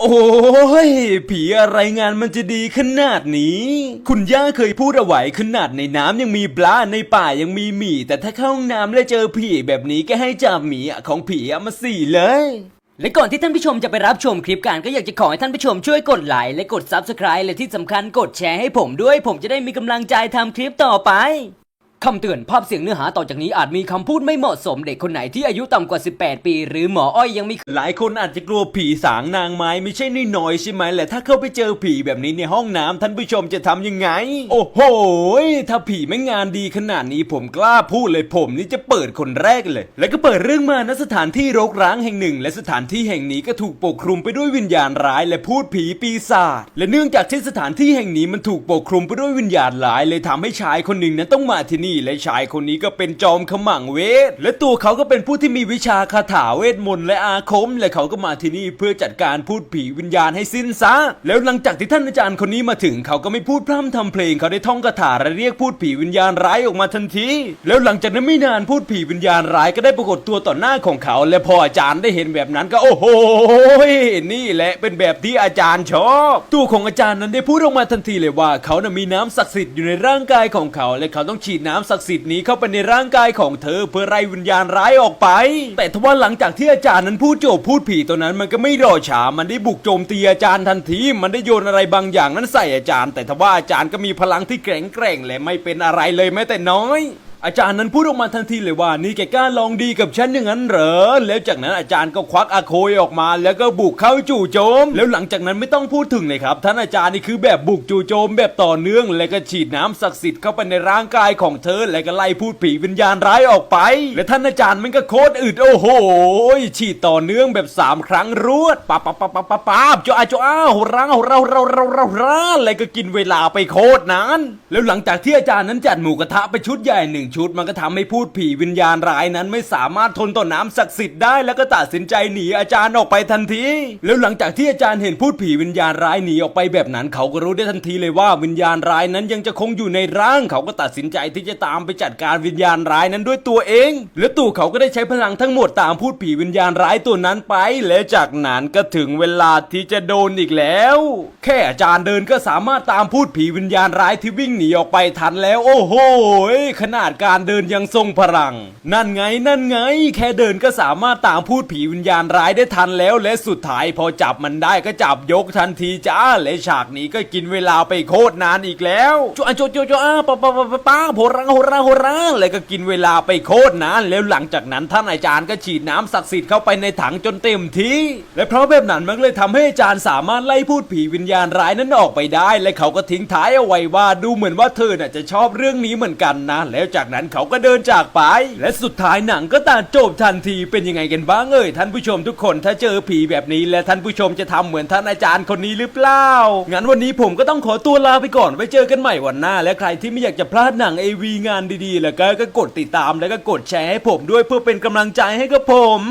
โอ้ย ผีอะไรงานมันจะดีขนาดนี้ คุณย่าเคยพูดเอาไว้ขนาดในน้ำยังมีปลาในป่ายังมีหมี แต่ถ้าเข้าห้องน้ำแล้วเจอผีแบบนี้ก็ให้จับหมีของผีเอามาสี่เลย และก่อนที่ท่านผู้ชมจะไปรับชมคลิปกันก็อยากจะขอให้ท่านผู้ชมช่วยกดไลค์และกด Subscribe และที่สำคัญกดแชร์ให้ผมด้วย ผมจะได้มีกำลังใจทำคลิปต่อไป คำเตือนภาพเสียงเนื้อหาต่อจากนี้อาจมีคำพูดไม่เหมาะสมเด็กคนไหนที่อายุต่ำกว่า 18 ปี หรือหมออ้อยยังมีหลายคนอาจจะกลัวผีสางนางไม้ไม่ใช่น้อยๆใช่ไหมแหละถ้าเข้าไปเจอผีแบบนี้ในห้องน้ำท่านผู้ชมจะทำยังไง โอ้โหยถ้าผีไม่งานดีขนาดนี้ผมกล้าพูดเลยผมนี่จะเปิดคนแรกเลย แล้วก็เปิดเรื่องมาณสถานที่รกร้างแห่งหนึ่ง และสถานที่แห่งนี้ก็ถูกปกคลุมไปด้วยวิญญาณร้ายและพูดผีปีศาจและเนื่องจากที่สถานที่แห่งนี้มันถูกปกคลุมไปด้วยวิญญาณร้ายเลยทำให้ชายคนหนึ่งนั้นต้องมาที่นี่ี่และชายคนนี้ก็เป็นจอมขมังเวท และตัวเขาก็เป็นผู้ที่มีวิชาคาถาเวทมนต์และอาคม และเขาก็มาที่นี่เพื่อจัดการพูดผีวิญญาณให้สิ้นซะแล้วหลังจากที่ท่านอาจารย์คนนี้มาถึงเขาก็ไม่พูดพร่ำทำเพลงเขาได้ท่องคาถาและเรียกพูดผีวิญญาณร้ายออกมาทันที แล้วหลังจากนั้นไม่นานพูดผีวิญญาณร้ายก็ได้ปรากฏตัวต่อหน้าของเขา และพออาจารย์ได้เห็นแบบนั้นก็โอ้โหนี่แหละเป็นแบบที่อาจารย์ชอบ ตัวของอาจารย์นั้นได้พูดออกมาทันทีเลยว่าเขาน่ะมีน้ำศักดิ์สิทธิ์อยู่ในร่างกายของเขา และเขาต้องฉีดน้ำศักดิ์สิทธิ์นี้เข้าไปในร่างกายของเธอเพื่อไล่วิญญาณร้ายออกไป แต่ทว่าหลังจากที่อาจารย์นั้นพูดโจบพูดผีตัวนั้นมันก็ไม่รอช้ามันได้บุกโจมตีอาจารย์ทันที มันได้โยนอะไรบางอย่างนั้นใส่อาจารย์ แต่ทว่าอาจารย์ก็มีพลังที่แข็งแกร่งและไม่เป็นอะไรเลยแม้แต่น้อย อาจารย์นั้นพูดออกมาทันทีเลยว่านี่แกกล้าลองดีกับฉันอย่างนั้นเหรอ แล้วจากนั้นอาจารย์ก็ควักอาโคยออกมาแล้วก็บุกเข้าจู่โจม แล้วหลังจากนั้นไม่ต้องพูดถึงเลยครับท่านอาจารย์นี่คือแบบบุกจู่โจม แบบต่อเนื่อง แล้วก็ฉีดน้ำศักดิ์สิทธิ์เข้าไปในร่างกายของเธอ แล้วก็ไล่พูดผีวิญญาณร้ายออกไป และท่านอาจารย์มันก็โคตรอึดโอ้โห ฉีดต่อเนื่องแบบสามครั้งรวดปั๊บปั๊บปั๊บปั๊บปั๊บปั๊บจ้าจ้าโหราโหราโหราโหราโหราโหราแล้วก็กินเวลาไปโคตรนานแล้วหลังจากที่อาจารย์นั้นจัดหมูกระทะไปชุดใหญ่หนึ่งชุดมันก็ทำให้พูดผีวิญญาณร้ายนั้นไม่สามารถทนต่อน้ำศักดิ์สิทธิ์ได้แล้วก็ตัดสินใจหนีอาจารย์ออกไปทันที แล้วหลังจากที่อาจารย์เห็นพูดผีวิญญาณร้ายหนีออกไปแบบนั้น เขาก็รู้ได้ทันทีเลยว่าวิญญาณร้ายนั้นยังจะคงอยู่ในร่าง เขาก็ตัดสินใจที่จะตามไปจัดการวิญญาณร้ายนั้นด้วยตัวเอง และตัวเขาก็ได้ใช้พลังทั้งหมดตามพูดผีวิญญาณร้ายตัวนั้นไป และจากนั้นก็ถึงเวลาที่จะโดนอีกแล้ว แค่อาจารย์เดินก็สามารถตามพูดผีวิญญาณร้ายที่วิ่งหนีออกไปทันแล้ว โอ้โหขนาดการเดินยังทรงพลัง นั่นไงนั่นไง แค่เดินก็สามารถตามพูดผีวิญญาณร้ายได้ทันแล้ว และสุดท้ายพอจับมันได้ก็จับยกทันทีจ้าและฉากนี้ก็กินเวลาไปโคตรนานอีกแล้วจ้าโจโจโจอ้าป้าป้าป้าป้าโหรังโหรังโหรังแล้วก็กินเวลาไปโคตรนานแล้วหลังจากนั้นท่านอาจารย์ก็ฉีดน้ำศักดิ์สิทธิ์เข้าไปในถังจนเต็มที่ และเพราะแบบนั้นมันเลยทำให้อาจารย์สามารถไล่พูดผีวิญญาณร้ายนั้นออกไปได้ และเขาก็ทิ้งท้ายเอาไว้ว่าดูเหมือนว่าเธอน่ะจะชอบเรื่องนี้เหมือนกันนะ แล้วจากนั้นเขาก็เดินจากไป และสุดท้ายหนังก็ตัดจบทันทีเป็นยังไงกันบ้างเอ่ยท่านผู้ชมทุกคนถ้าเจอผีแบบนี้ และท่านผู้ชมจะทำเหมือนท่านอาจารย์คนนี้หรือเปล่า งั้นวันนี้ผมก็ต้องขอตัวลาไปก่อนไว้เจอกันใหม่วันหน้า และใครที่ไม่อยากจะพลาดหนัง AV งานดีๆ แล้วก็ก็กดติดตามแล้วก็กดแชร์ให้ผมด้วยเพื่อเป็นกำลังใจให้กับผม